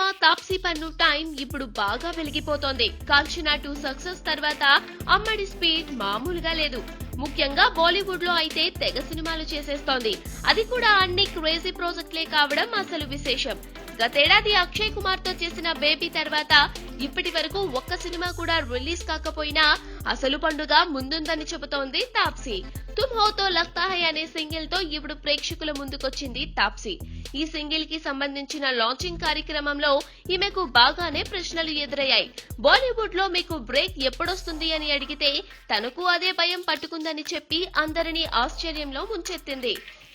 తాప్సీ పన్ను టైం ఇప్పుడు బాగా వెలిగిపోతోంది. కాల్చిన టూ సక్సెస్ తర్వాత అమ్మడి స్పీడ్ మామూలుగా లేదు. ముఖ్యంగా బాలీవుడ్లో అయితే తెగ సినిమాలు చేసేస్తోంది. అది కూడా అన్ని క్రేజీ ప్రాజెక్టులే కావడం అసలు విశేషం. గతేడాది అక్షయ్ కుమార్తో చేసిన బేబీ తర్వాత ఇప్పటి వరకు ఒక్క సినిమా కూడా రిలీజ్ కాకపోయినా అసలు పండుగ ముందుందని చెబుతోంది తాప్సీ. తుమ్ హోతో లగ్తా హై అనే సింగిల్తో ఇప్పుడు ప్రేక్షకుల ముందుకొచ్చింది తాప్సీ. ఈ సింగిల్కి సంబంధించిన లాంచింగ్ కార్యక్రమంలో ఈమెకు బాగానే ప్రశ్నలు ఎదురయ్యాయి. బాలీవుడ్లో మీకు బ్రేక్ ఎప్పుడొస్తుంది అని అడిగితే తనకు అదే భయం పట్టుకుందని చెప్పి అందరినీ ఆశ్చర్యంలో ముంచెత్తింది.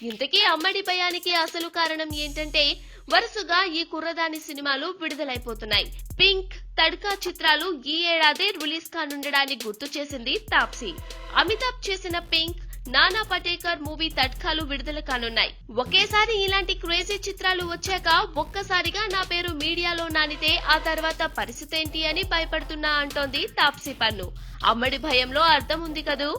ఇంతకీ అమ్మడి భయానికి అసలు కారణం ఏంటంటే వరుసగా ఈ కుర్రదాని సినిమాలు విడుదలైపోతున్నాయి. పింక్ తడ్కా చిత్రాలు ఈ ఏడాదే రిలీజ్ కానుండడాన్ని గుర్తు చేసింది తాప్సీ. అమితాబ్ చేసిన పింక్ నానా పటేకర్ మూవీ తట్కాలు విడుదల కానున్నాయి. ఒకేసారి ఇలాంటి క్రేజీ చిత్రాలు వచ్చాక ఒక్కసారిగా నా పేరు మీడియాలో నానితే ఆ తర్వాత పరిస్థితి ఏంటి అని భయపడుతున్నా అంటోంది తాప్సీ పన్ను. అమ్మడి భయంలో అర్థం ఉంది కదూ?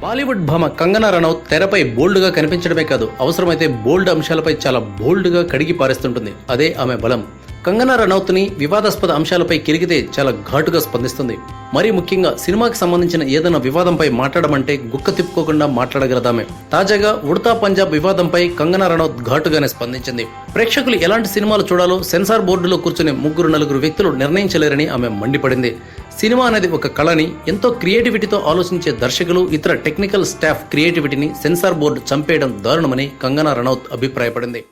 బాలీవుడ్ భామ కంగనా రనౌత్ తెరపై బోల్డ్గా కనిపించడమే కాదు అవసరమైతే బోల్డ్ అంశాలపై చాలా బోల్డ్గా కడిగి పారేస్తుంటుంది. అదే ఆమె బలం. కంగనా రనౌత్ని వివాదాస్పద అంశాలపై కిరిగితే చాలా ఘాటుగా స్పందిస్తుంది. మరీ ముఖ్యంగా సినిమాకి సంబంధించిన ఏదైనా వివాదంపై మాట్లాడమంటే గుక్క తిప్పుకోకుండా మాట్లాడగలదామే. తాజాగా ఉడతా పంజాబ్ వివాదంపై కంగనా రనౌత్ ఘాటుగానే స్పందించింది. ప్రేక్షకులు ఎలాంటి సినిమాలు చూడాలో సెన్సార్ బోర్డులో కూర్చునే ముగ్గురు నలుగురు వ్యక్తులు నిర్ణయించలేరని ఆమె మండిపడింది. సినిమా అనేది ఒక కళని ఎంతో క్రియేటివిటీతో ఆలోచించే దర్శకులు ఇతర టెక్నికల్ స్టాఫ్ క్రియేటివిటీని సెన్సార్ బోర్డు చంపేయడం దారుణమని కంగనా రనౌత్ అభిప్రాయపడింది.